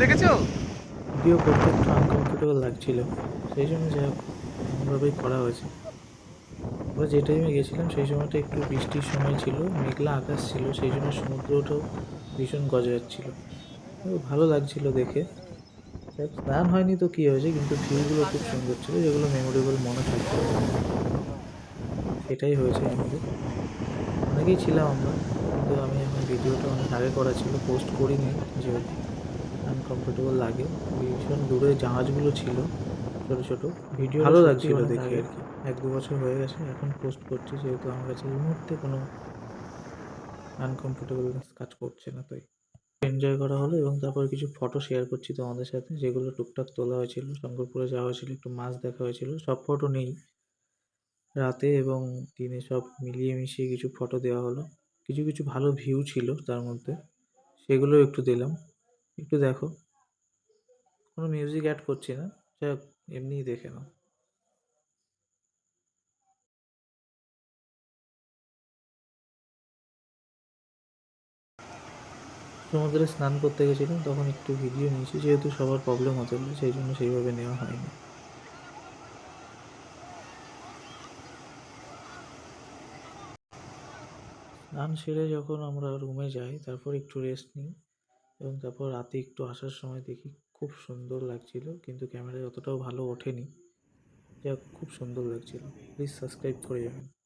দেখেছ? ভিডিও করতে একটু আনকমফোর্টেবল লাগছিল, সেই জন্য যা এমনভাবেই করা হয়েছে। আমরা যে টাইমে গেছিলাম, সেই সময়টা একটু বৃষ্টির সময় ছিল, মেঘলা আকাশ ছিল, সেই জন্য সমুদ্রটাও ভীষণ গজাচ্ছিল ভালো লাগছিল দেখে। স্নান হয়নি তো কী হয়েছে, কিন্তু ভিউগুলো খুব সুন্দর ছিল, যেগুলো মেমোরেবল মনে থাকবে সেটাই হয়েছে আমাদের। অনেকেই ছিলাম আমরা। কিন্তু আমি আমার ভিডিওটা অনেক আগে করা ছিল পোস্ট করিনি যেহেতু আনকমফোর্টেবল লাগে। ভীষণ দূরে জাহাজগুলো ছিল ছোটো ছোটো। ভিডিও ভালো লাগছিল দেখে আর কি এক দু বছর হয়ে গেছে এখন পোস্ট করছি যেহেতু আমার কাছে এই মুহূর্তে কোনো আনকমফোর্টেবল কাজ করছে না তাই। এনজয় করা হলো এবং তারপর কিছু ফটো শেয়ার করছি তোমাদের সাথে যেগুলো টুকটাক তোলা হয়েছিল। শঙ্করপুরে যাওয়া হয়েছিল একটু মাছ দেখা হয়েছিল সব ফটো নেই। রাতে এবং দিনে সব মিলিয়ে মিশিয়ে কিছু ফটো দেওয়া হলো। কিছু কিছু ভালো ভিউ ছিল তার মধ্যে। সেগুলো একটু দিলাম। একটু দেখো। কোনো মিউজিক অ্যাড করছি না। যাক, এমনিই দেখে নাও। সমুদ্রে স্নান করতে গেছিলাম, তখন একটু ভিডিও নিয়েছি, যেহেতু সবার প্রবলেম হচ্ছিল সেই জন্য সেইভাবে নেওয়া হয়নি। স্নান সেরে যখন আমরা রুমে যাই, তারপর একটু রেস্ট নিই এবং তারপর রাতে একটু আসার সময় দেখি খুব সুন্দর লাগছিল, কিন্তু ক্যামেরা অতটাও ভালো ওঠেনি। যা খুব সুন্দর লাগছিল। প্লিজ সাবস্ক্রাইব করে যাবেন।